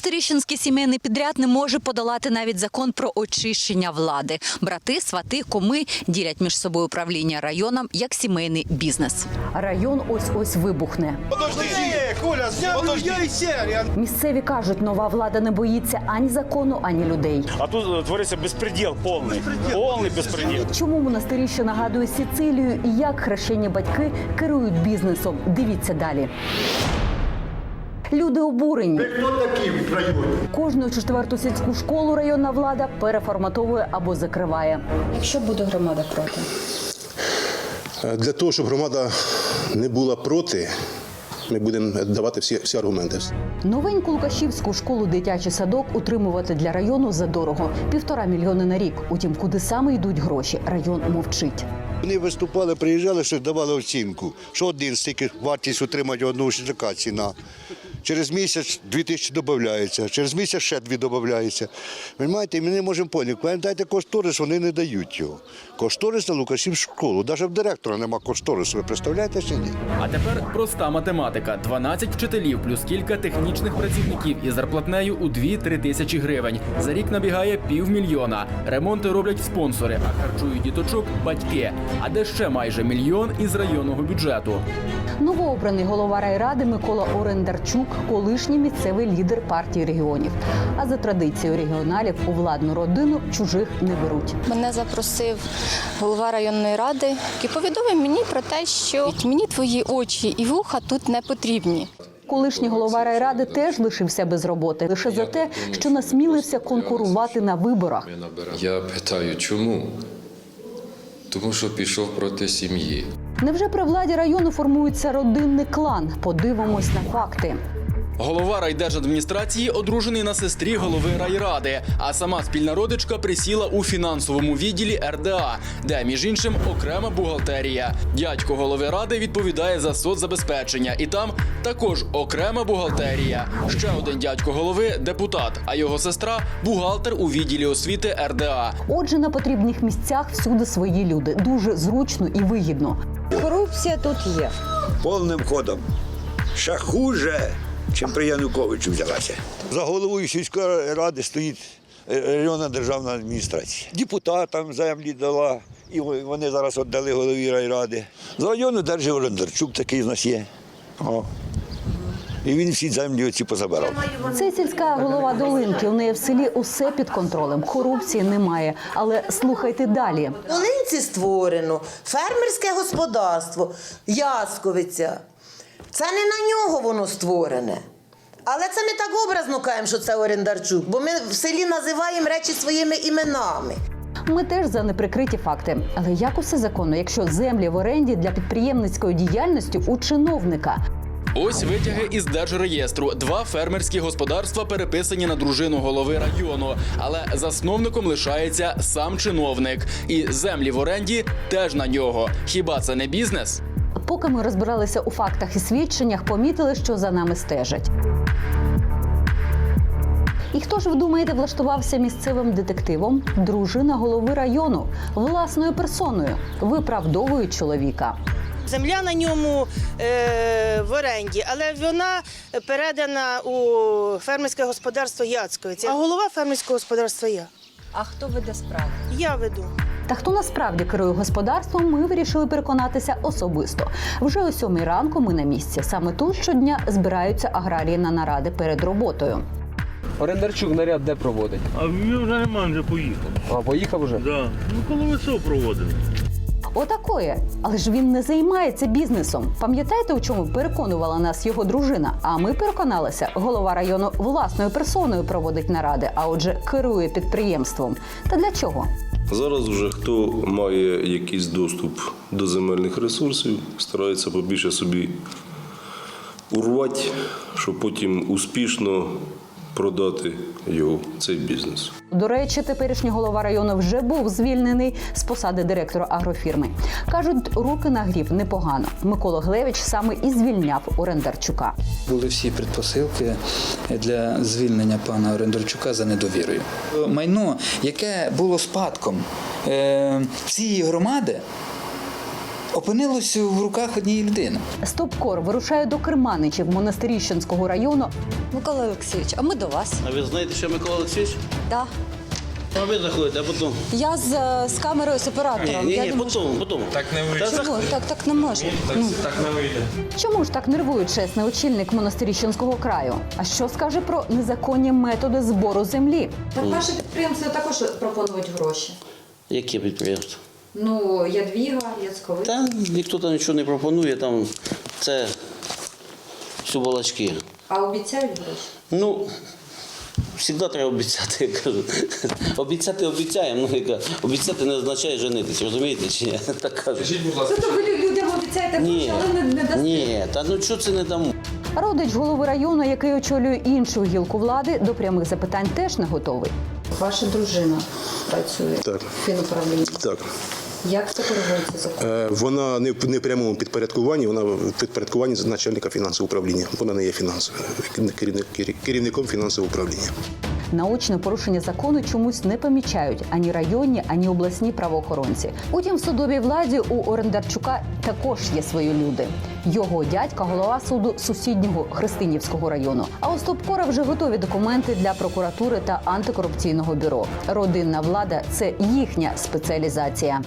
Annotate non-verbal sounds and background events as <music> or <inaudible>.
Монастиріщенський сімейний підряд не може подолати навіть закон про очищення влади. Брати, свати, коми ділять між собою управління районом як сімейний бізнес. Район ось ось вибухне. Подожди, Коля, подожди. Місцеві кажуть, нова влада не боїться ані закону, ані людей. А тут е, твориться безпреділ повний. Повний безпреділ. Чому монастиріще нагадує Сицилію і як хрещені батьки керують бізнесом? Дивіться далі. Люди обурені. Хто такі в районі? Кожну четверту сільську школу районна влада переформатовує або закриває. Якщо буде громада проти, Е, Для того, щоб громада не була проти, ми будемо давати всі, всі аргументи. Новеньку Лукашівську школу дитячий садок утримувати для району задорого півтора мільйони на рік. Утім, куди саме йдуть гроші, район мовчить. Вони виступали, приїжджали, що давали оцінку. Що один стільки вартість утримати одного ученика ціна. Через місяць дві тисячі додається, через місяць ще дві додається. Ви знаєте, і ми не можемо поняти. Дайте кошторис, вони не дають його. Кошторис на Лукашів школу. Навіть в директора нема кошторису. Ви представляєте чи ні? А тепер проста математика: 12 вчителів плюс кілька технічних працівників із зарплатнею у 2-3 тисячі гривень. За рік набігає півмільйона. Ремонти роблять спонсори, а харчують діточок батьки. А де ще майже мільйон із районного бюджету. Новообраний голова райради Микола Орендарчук, колишній місцевий лідер партії регіонів. А за традицією регіоналів у владну родину чужих не беруть. мене запросив голова районної ради і повідомив мені про те, що мені твої очі і вуха тут не потрібні. Колишній голова райради теж лишився без роботи лише за те, що насмілився конкурувати на виборах. Я питаю, чому? Тому що пішов проти сім'ї. Невже при владі району формується родинний клан? Подивимось на факти. Голова райдержадміністрації одружений на сестрі голови райради, а сама спільна родичка присіла у фінансовому відділі РДА, де між іншим окрема бухгалтерія. Дядько голови ради відповідає за соцзабезпечення, і там також окрема бухгалтерія. Ще один дядько голови депутат, а його сестра бухгалтер у відділі освіти РДА. Отже, на потрібних місцях всюди свої люди. Дуже зручно і вигідно. Корупція тут є. повним ходом. Ще хуже, чим при Януковичу взялася. За головою сільської ради стоїть е, районна державна адміністрація. Депутатам землі дала, і вони зараз віддали голові райради. За району держав Орендарчук, такий з нас є. О. І він всі землі оці позабирав. Це сільська голова Долинки. У неї в селі усе під контролем. Корупції немає. Але слухайте далі. В Долинці створено фермерське господарство, Ясковиця. Це не на нього воно створене. Але це ми так образно кажемо, що це Орендарчук, бо ми в селі називаємо речі своїми іменами. Ми теж за неприкриті факти. Але як усе законно, якщо землі в оренді для підприємницької діяльності у чиновника? Ось витяги із держреєстру. Два фермерські господарства переписані на дружину голови району, але засновником лишається сам чиновник. І землі в оренді теж на нього. Хіба це не бізнес? Поки ми розбиралися у фактах і свідченнях, помітили, що за нами стежать. І хто ж ви думаєте, влаштувався місцевим детективом? Дружина голови району власною персоною, виправдовують чоловіка. Земля на ньому е, в оренді, але вона передана у фермерське господарство Яцьковиці. А голова фермерського господарства я. А хто веде справу? Я веду. Та хто насправді керує господарством, ми вирішили переконатися особисто. Вже о сьомій ранку ми на місці. Саме тут щодня збираються аграрії на наради перед роботою. Орендарчук наряд де проводить? А він вже нема, вже поїхав. А поїхав уже? Да. Ну, коли весов проводили. Отакої, але ж він не займається бізнесом. Пам'ятаєте, у чому переконувала нас його дружина? А ми переконалися, голова району власною персоною проводить наради, а отже, керує підприємством. Та для чого? Зараз вже хто має якийсь доступ до земельних ресурсів, старається побільше собі урвати, щоб потім успішно продати його, цей бізнес. До речі, теперішній голова району вже був звільнений з посади директора агрофірми. Кажуть, руки нагрів непогано. Микола Глевич саме і звільняв Орендарчука. Були всі предпосилки для звільнення пана Орендарчука за недовірою. Майно, яке було спадком е, всієї громади, опинилось в руках однієї людини. Стопкор вирушає до Керманичів Монастиріщенського району. Микола Олексійович, а ми до вас. А ви знаєте, що Микола Олексійович? Да. А ви заходите, а потім. Я з, е, з камерою з оператором. Ні, ні, думаю, потім, потім. Так не вийде. Чому? Так, так не можна. Чому ж так нервує чесний очільник Монастиріщенського краю? А що скаже про незаконні методи збору землі? Так ваші підприємства також пропонують гроші. Яке підприємство? Ну, Ядвіга, Яцьковий. Та ніхто там нічого не пропонує, там це балачки. А обіцяють гроші? Ну, завжди треба обіцяти, я кажу. Обіцяти обіцяємо, ну яка обіцяти не означає женитись, розумієте чи ні? <laughs> Так кажуть. Тобто ви людям обіцяєте гроші, Ні, але не, не дасте. ні, та ну чого це не дамо? Родич голови району, який очолює іншу гілку влади, до прямих запитань теж не готовий. Ваша дружина працює Так. в фінуправлінні. Так. Як це коригується закон? Е, Вона не в не прямому підпорядкуванні, вона в підпорядкуванні начальника фінансового управління. Вона не є фінансовим керівником фінансового управління. Наочне порушення закону чомусь не помічають ані районні, ані обласні правоохоронці. Утім, в судовій владі у Орендарчука також є свої люди. Його дядька голова суду сусіднього Христинівського району. А у Стопкора вже готові документи для прокуратури та антикорупційного бюро. Родинна влада це їхня спеціалізація.